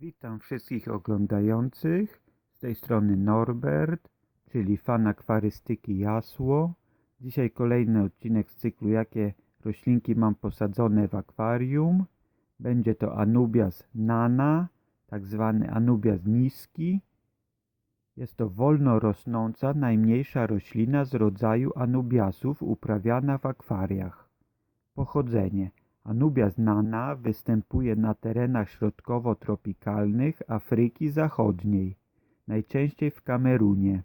Witam wszystkich oglądających. Z tej strony Norbert, czyli fan akwarystyki Jasło. Dzisiaj kolejny odcinek z cyklu Jakie roślinki mam posadzone w akwarium. Będzie to Anubias nana, tak zwany Anubias niski. Jest to wolno rosnąca, najmniejsza roślina z rodzaju Anubiasów uprawiana w akwariach. Pochodzenie Anubias nana występuje na terenach środkowo-tropikalnych Afryki Zachodniej, najczęściej w Kamerunie.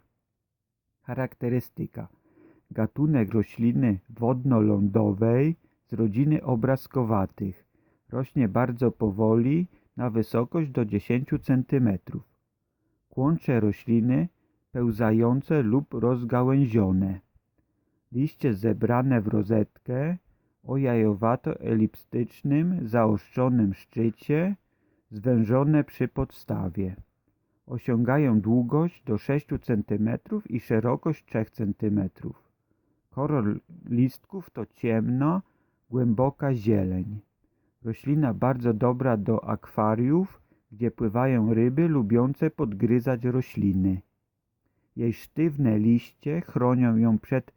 Charakterystyka Gatunek rośliny wodno-lądowej z rodziny obrazkowatych. Rośnie bardzo powoli na wysokość do 10 cm. Kłącze rośliny pełzające lub rozgałęzione. Liście zebrane w rozetkę o jajowato-elipstycznym, zaostrzonym szczycie, zwężone przy podstawie. Osiągają długość do 6 cm i szerokość 3 cm. Kolor listków to ciemno, głęboka zieleń. Roślina bardzo dobra do akwariów, gdzie pływają ryby lubiące podgryzać rośliny. Jej sztywne liście chronią ją przed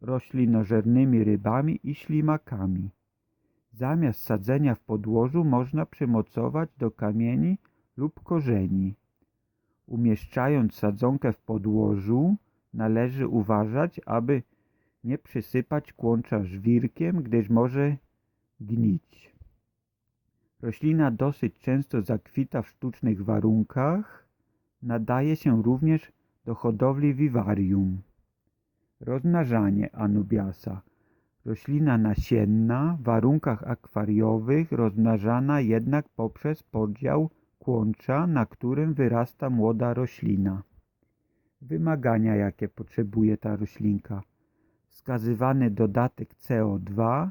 roślinożernymi rybami i ślimakami. Zamiast sadzenia w podłożu można przymocować do kamieni lub korzeni. Umieszczając sadzonkę w podłożu, należy uważać, aby nie przysypać kłącza żwirkiem, gdyż może gnić. Roślina dosyć często zakwita w sztucznych warunkach. Nadaje się również do hodowli wiwarium. Rozmnażanie anubiasa. Roślina nasienna w warunkach akwariowych rozmnażana jednak poprzez podział kłącza, na którym wyrasta młoda roślina. Wymagania jakie potrzebuje ta roślinka. Wskazywany dodatek CO2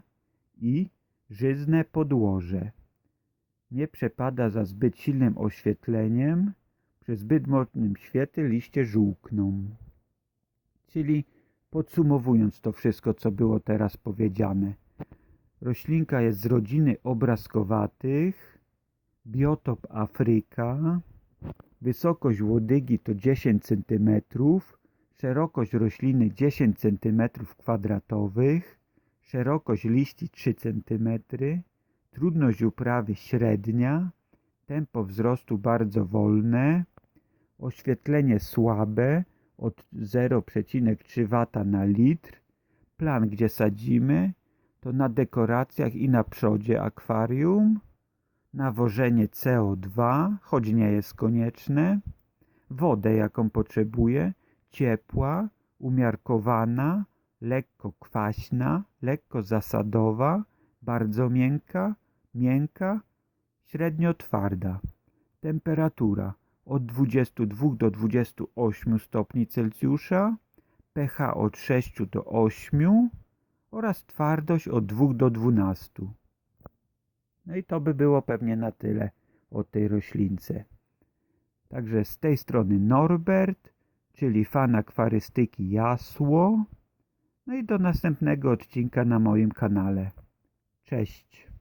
i żyzne podłoże. Nie przepada za zbyt silnym oświetleniem. Przy zbyt mocnym świetle liście żółkną. Czyli Podsumowując to wszystko, co było teraz powiedziane. Roślinka jest z rodziny obrazkowatych, biotop Afryka, wysokość łodygi to 10 cm, szerokość rośliny 10 cm kwadratowych, szerokość liści 3 cm, trudność uprawy średnia, tempo wzrostu bardzo wolne, oświetlenie słabe, od 0,3 W na litr. Plan, gdzie sadzimy, to na dekoracjach i na przodzie akwarium. Nawożenie CO2, choć nie jest konieczne. Wodę, jaką potrzebuje, ciepła, umiarkowana, lekko kwaśna, lekko zasadowa, bardzo miękka, miękka, średnio twarda. Temperatura od 22 do 28 stopni Celsjusza, pH od 6 do 8 oraz twardość od 2 do 12. No i to by było pewnie na tyle o tej roślince. Także z tej strony Norbert, czyli fan akwarystyki Jasło. No i do następnego odcinka na moim kanale. Cześć.